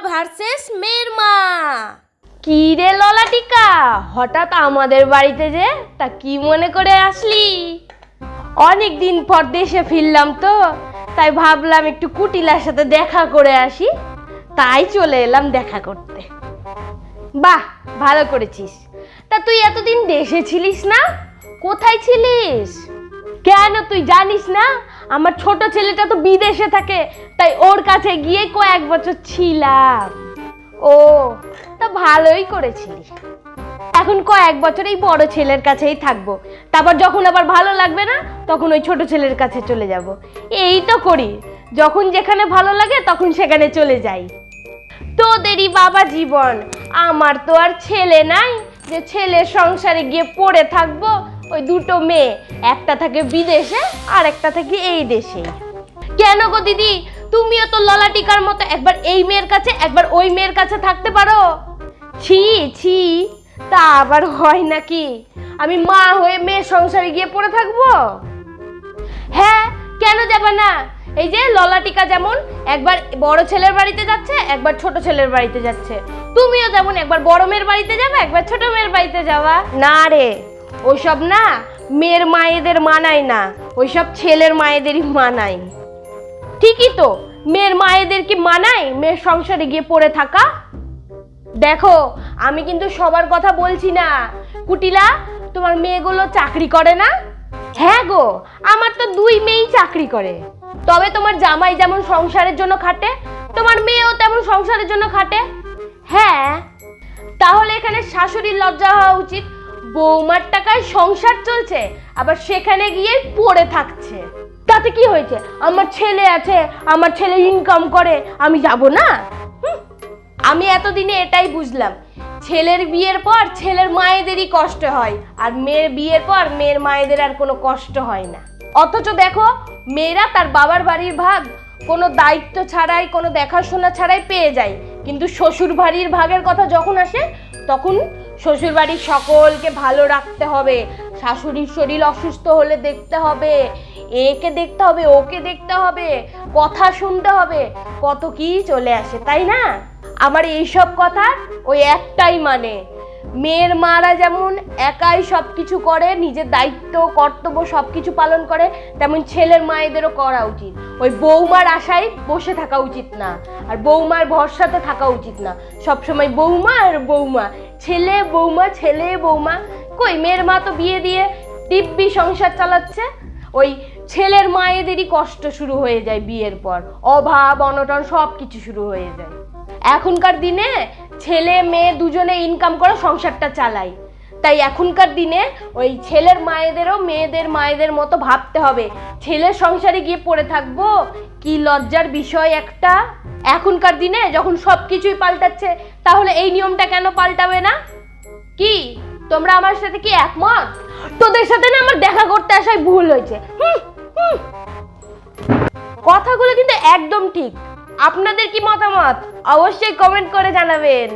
Versus মেয়ের মা কি রে ললাটিকা? হঠাৎ আমাদের বাড়িতে যে? তা কি মনে করে আসলি? অনেক দিন পর দেশে ফিরলাম তো, তাই ভাবলাম একটু কুটিলার সাথে দেখা করে আসি। তাই চলে এলাম দেখা করতে। বাহ, ভালো করেছিস। তা তুই এতদিন দেশে ছিলিস না? কোথায় ছিলিস? কেন তুই জানিস না? আমার ছোট ছেলেটা তো বিদেশে থাকে, তাই ওর কাছে গিয়ে কয়েক বছর ছিলাম। ও, তা ভালোই করেছিলি। এখন কয়েক বছর এই বড় ছেলের কাছেই থাকব। তারপর যখন আবার ভালো লাগবে না, তখন ওই ছোট ছেলের কাছে চলে যাব। এই তো করি, যখন যেখানে ভালো লাগে তখন সেখানে চলে যাই। তোদেরই বাবা জীবন, আমার তো আর ছেলে নাই, যে ছেলের সংসারে গিয়ে পড়ে থাকব ওই দুটো মেয়ে, একটা থাকে বিদেশে আর একটা থাকে এই দেশে। কেন গো দিদি? তুমিও তো ললাটিকার মতো একবার এই মেয়ের কাছে, একবার ওই মেয়ের কাছে থাকতে পারো? ছি ছি, তা আবার হয় নাকি? আমি মা হয়ে মেয়ের সংসারে গিয়ে পড়ে থাকব? হ্যাঁ কেন যাবে না? এই যে ললাটিকা যেমন একবার বড় ছেলের বাড়িতে যাচ্ছে, একবার ছোট ছেলের বাড়িতে যাচ্ছে। তুমিও যেমন একবার বড় মেয়ের বাড়িতে যাবে, একবার ছোট মেয়ের বাড়িতে যাওয়া। না রে। ওইসব না, মেয়ের মায়েদের মানায় না, ওইসব ছেলের মায়েদেরই মানায়। ঠিকই তো, মেয়ের মায়েদের কি মানায়? মেয়ের সংসারে গিয়ে পড়ে থাকা? দেখো, আমি কিন্তু সবার কথা বলছি না। কুটিলা, তোমার মেয়েগুলো চাকরি করে না? হ্যাঁ গো, আমার তো দুই মেয়েই চাকরি করে। তবে তোমার জামাই যেমন সংসারের জন্য খাটে, তোমার মেয়েও তেমন সংসারের জন্য খাটে। হ্যাঁ তাহলে এখানে শাশুড়ির লজ্জা হওয়া উচিত। বৌমার টাকায় সংসার চলছে, আবার সেখানে গিয়ে পড়ে থাকছে। তাতে কি হয়েছে? আমার ছেলে আছে, আমার ছেলে ইনকাম করে, আমি যাব না? আমি এতদিনে এটাই বুঝলাম। ছেলের বিয়ের পর ছেলের মায়েদেরই কষ্ট হয়, আর মেয়ের বিয়ের পর মেয়ের মায়েদের আর কোনো কষ্ট হয় না। অথচ দেখো, মেয়েরা তার বাবার বাড়ির ভাগ কোনো দায়িত্ব ছাড়াই, কোনো দেখাশোনা ছাড়াই পেয়ে যায়। কিন্তু শ্বশুর বাড়ির ভাগের কথা যখন আসে, তখন শ্বশুর বাড়ির সকলকে ভালো রাখতে হবে। শাশুড়ির শরীর অসুস্থ হলে দেখতে হবে। একে দেখতে হবে, ওকে দেখতে হবে, কথা শুনতে হবে, কত কি চলে আসে, তাই না? আমার এইসব কথা ওই একটাই মানে। মেয়ের মারা যেমন একাই সব কিছু করে, নিজের দায়িত্ব, কর্তব্য সব কিছু পালন করে, তেমন ছেলের মায়েদেরও করা উচিত। ওই বৌমার আশায় বসে থাকা উচিত না। আর বৌমার ভরসাতে থাকা উচিত না। সবসময় বৌমা আর বৌমা ছেলে বৌমা ছেলে বৌমা। কই, মেয়ের মা তো বিয়ে দিয়ে দিব্যি সংসার চালাচ্ছে। ওই ছেলের মায়েদেরই কষ্ট শুরু হয়ে যায় বিয়ের পর। অভাব, অনটন সব কিছু শুরু হয়ে যায়। এখনকার দিনে ছেলে, মেয়ে দুজনে ইনকাম করে সংসারটা চালায়। তাই এখনকার দিনে ওই ছেলের মায়েদেরও মেয়েদের মায়েদের মতো ভাবতে হবে। ছেলের সংসারে গিয়ে পড়ে থাকব? কি লজ্জার বিষয় একটা? এখনকার দিনে যখন সব কিছুই পাল্টাচ্ছে, তাহলে এই নিয়মটা কেন পাল্টাবে না? কি? তোমরা আমার সাথে কি একমত? তোদের সাথে না আমার দেখা করতে আসায় ভুল হয়েছে। কথাগুলো কিন্তু একদম ঠিক। আপনাদের কি মতামত? অবশ্যই কমেন্ট করে জানাবেন।